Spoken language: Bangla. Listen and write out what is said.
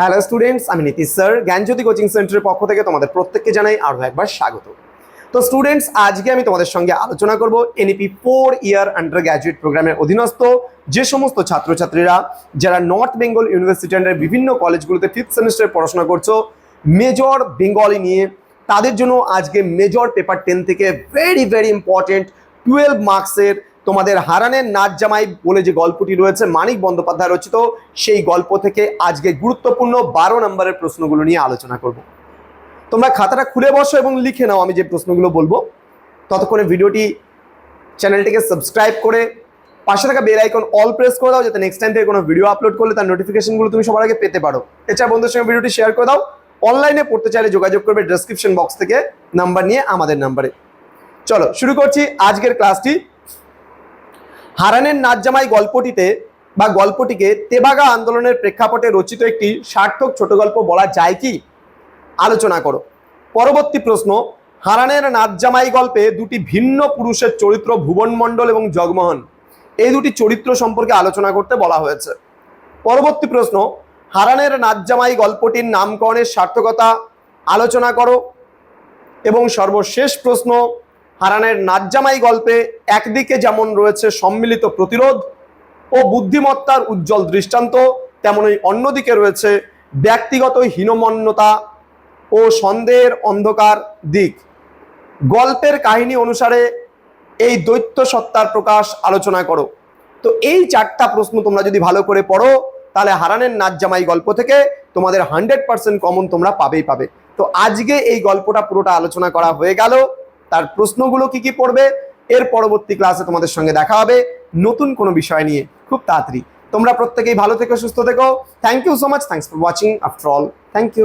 হ্যালো স্টুডেন্টস আমি নীতিশ স্যার, জ্ঞানজ্যোতি কোচিং সেন্টারের পক্ষ থেকে তোমাদের প্রত্যেককে জানাই আরও একবার স্বাগত। তো স্টুডেন্টস আজকে আমি তোমাদের সঙ্গে আলোচনা করব NEP four year undergraduate প্রোগ্রামের অধীনস্থ যে সমস্ত ছাত্রছাত্রীরা যারা নর্থ বেঙ্গল ইউনিভার্সিটি আন্ডার বিভিন্ন কলেজগুলোতে ফিফথ সেমিস্টারে পড়াশোনা করছ মেজর বেঙ্গলি নিয়ে, তাদের জন্য আজকে মেজর পেপার টেন থেকে ভেরি ভেরি ইম্পর্টেন্ট টুয়েলভ মার্কসের তোমাদের হারানের নাচ জামাই বলে যে গল্পটি রয়েছে, মানিক বন্দ্যোপাধ্যায় রচিত, সেই গল্প থেকে আজকে গুরুত্বপূর্ণ বারো নম্বরের প্রশ্নগুলো নিয়ে আলোচনা করব। তোমরা খাতাটা খুলে বসো এবং লিখে নাও, আমি যে প্রশ্নগুলো বলব। ততক্ষণে ভিডিওটি চ্যানেলটিকে সাবস্ক্রাইব করে পাশে থাকা বেল আইকন অল প্রেস করে দাও, যাতে নেক্সট টাইম থেকে কোনো ভিডিও আপলোড করলে তার নোটিফিকেশনগুলো তুমি সবার আগে পেতে পারো। এছাড়া বন্ধুর সঙ্গে ভিডিওটি শেয়ার করে দাও। অনলাইনে পড়তে চাইলে যোগাযোগ করবে ডেসক্রিপশন বক্স থেকে নাম্বার নিয়ে আমাদের নাম্বারে চলো, শুরু করছি আজকের ক্লাসটি হারানের নাচ জামাই গল্পটিতে বা গল্পটিকে তেবাগা আন্দোলনের প্রেক্ষাপটে রচিত একটি সার্থক ছোট গল্প বলা যায় কি? আলোচনা করো। পরবর্তী প্রশ্ন, হারানের নাচ জামাই গল্পে দুটি ভিন্ন পুরুষের চরিত্র ভুবন মণ্ডল এবং জগমোহন। এই দুটি চরিত্র সম্পর্কে আলোচনা করতে বলা হয়েছে। পরবর্তী প্রশ্ন, হারানের নাচ জামাই গল্পটির নামকরণের সার্থকতা আলোচনা করো। এবং সর্বশেষ প্রশ্ন হারানের নাজ্জামাই গল্পে একদিকে যেমন রয়েছে সম্মিলিত প্রতিরোধ ও বুদ্ধিমত্তার উজ্জ্বল দৃষ্টান্ত তেমনই অন্যদিকে রয়েছে ব্যক্তিগত হীনমন্যতা ও সন্দেহের অন্ধকার দিক। গল্পের কাহিনী অনুসারে এই দৈত্য সত্তার প্রকাশ আলোচনা করো। তো এই চারটা প্রশ্ন তোমরা যদি ভালো করে পড়ো, তাহলে হারানের নাচ জামাই গল্প থেকে তোমাদের হান্ড্রেড পার্সেন্ট কমন তোমরা পাবেই পাবে। তো আজকে এই গল্পটা পুরোটা আলোচনা করা হয়ে গেল। তার প্রশ্নগুলো কি কি পড়বে? এর পরবর্তী ক্লাসে তোমাদের সঙ্গে দেখা হবে। নতুন কোনো বিষয় নিয়ে খুব তাড়াতাড়ি। তোমরা প্রত্যেকেই ভালো থেকো, সুস্থ থেকো। Thank you so much thanks for watching after all thank you